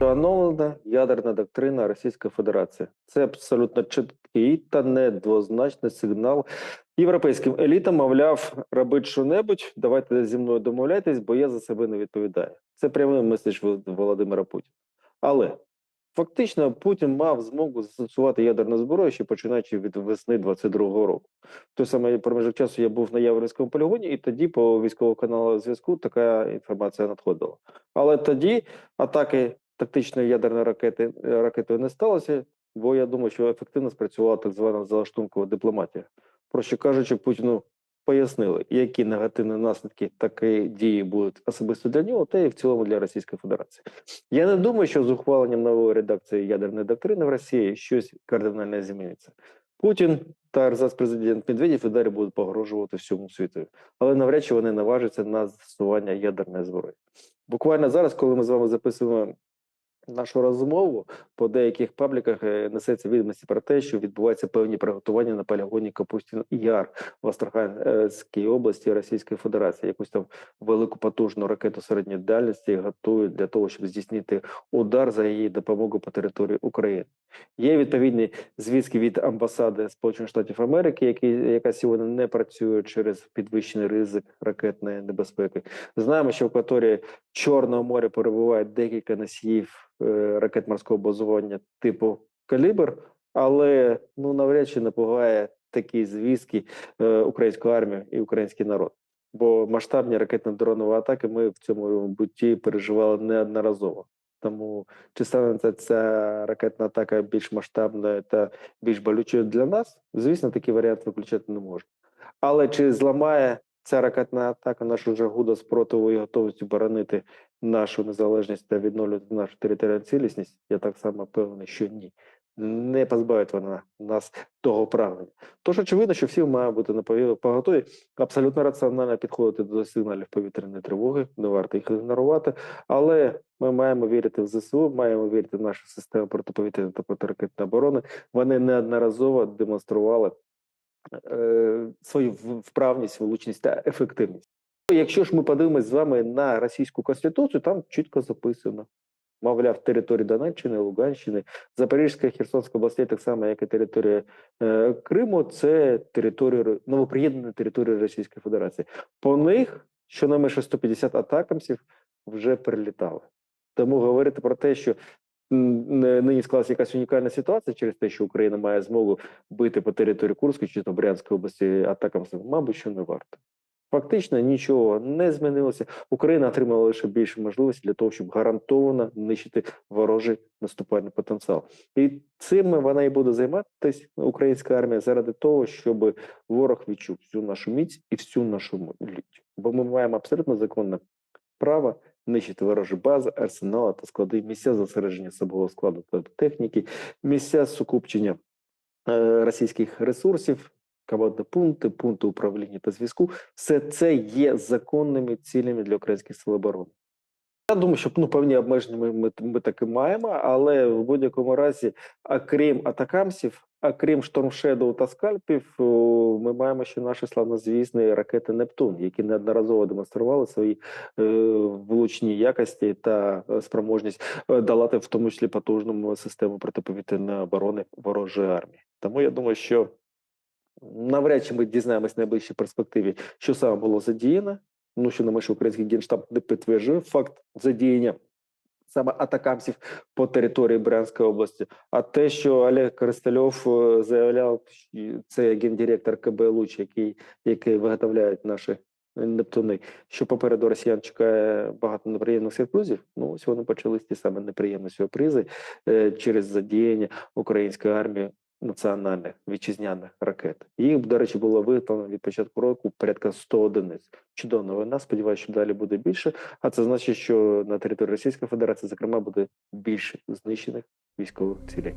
Оновлена ядерна доктрина Російської Федерації. Це абсолютно чіткий та недвозначний сигнал європейським елітам, мовляв, робіть що-небудь, давайте зі мною домовляйтесь, бо я за себе не відповідаю. Це прямий меседж Володимира Путіна. Але фактично Путін мав змогу застосувати ядерну зброю ще починаючи від весни 22-го року. В той самий проміжок часу я був на Яворівському полігоні, і тоді по військовому каналу зв'язку така інформація надходила. Але тоді атаки тактичної ядерної ракети е, ракетою не сталося, бо я думаю, що ефективно спрацювала так звана залаштункова дипломатія. Проще кажучи, Путіну пояснили, які негативні наслідки такої дії будуть особисто для нього, та і в цілому для Російської Федерації. Я не думаю, що з ухваленням нової редакції ядерної доктрини в Росії щось кардинально зміниться. Путін та президент Медведєв і далі будуть погрожувати всьому світу, але навряд чи вони наважаться на застосування ядерної зброї. Буквально зараз, коли ми з вами записуємо нашу розмову по деяких пабліках е, несеться відомості про те, що відбуваються певні приготування на полігоні Капустін Яр в Астраханській області Російської Федерації. Якусь там велику потужну ракету середньої дальності готують для того, щоб здійснити удар за її допомогу по території України. Є відповідні звістки від амбасади Сполучених Штатів Америки, які яка сьогодні не працює через підвищений ризик ракетної небезпеки. Знаємо, що в акваторії Чорного моря перебувають декілька носіїв е, ракет морського базування типу Калібр, але ну навряд чи напугає такі звістки е, українську армію і український народ. Бо масштабні ракетно-дронові атаки ми в цьому бутті переживали неодноразово. Тому чи станеться ця ракетна атака більш масштабною та більш болючою для нас? Звісно, такий варіант виключати не можна. Але чи зламає ця ракетна атака нашу жагу до спротиву і готовність боронити нашу незалежність та відновлювати нашу територіальну цілісність? Я так само певний, що ні. Не позбавить вона нас того прагнення. Тож очевидно, що всі мають бути на поготові абсолютно раціонально підходити до сигналів повітряної тривоги, не варто їх ігнорувати, але ми маємо вірити в ЗСУ, маємо вірити в нашу систему протиповітряної та протиракетної оборони. Вони неодноразово демонстрували е, свою вправність, влучність та ефективність. Якщо ж ми подивимось з вами на російську конституцію, там чітко записано. Мовляв, території Донеччини, Луганщини, Запорізька, Херсонська областей, так само, як і територія е, Криму, це територія новоприєднаної території Російської Федерації. По них щонайменше 150 атакамсів вже прилітали. Тому говорити про те, що нині склалася якась унікальна ситуація через те, що Україна має змогу бити по території Курської чи Брянської області атакамсів, мабуть, що не варто. Фактично нічого не змінилося. Україна отримала лише більше можливості для того, щоб гарантовано нищити ворожий наступальний потенціал. І цим вона і буде займатися українська армія заради того, щоб ворог відчув всю нашу міць і всю нашу лють. Бо ми маємо абсолютно законне право нищити ворожі бази, арсенали та склади, місця зосередження особового складу та техніки, місця сукупчення е, російських ресурсів командні пункти, пункти управління та зв'язку все це є законними цілями для українських сил оборони. Я думаю, що ну, певні обмеження ми, ми, ми таки маємо, але в будь-якому разі, окрім атакамсів, окрім штормшедоу та скальпів, ми маємо ще наші славнозвісні ракети Нептун, які неодноразово демонстрували свої е, влучні якості та е, спроможність е, долати в тому числі потужному систему протиповітряної оборони ворожої армії. Тому я думаю, що Навряд чи ми дізнаємось в найближчій перспективі, що саме було задіяно. Ну що на менше український генштаб не підтверджує факт задіяння саме атакамсів по території Брянської області. А те, що Олег Користальов е, заявляв, це гендиректор КБ Луч, який який виготовляють наші Нептуни, що попереду росіян чекає багато неприємних сюрпризів. Ну ось вони почались ті саме неприємні сюрпризи е, через задіяння української армії національних вітчизняних ракет. Їх, до речі, було виготовлено від початку року порядка 100 одиниць. Чудова новина. Сподіваюся, що далі буде більше. А це значить, що на території Російської Федерації, зокрема, буде більше знищених військових цілей.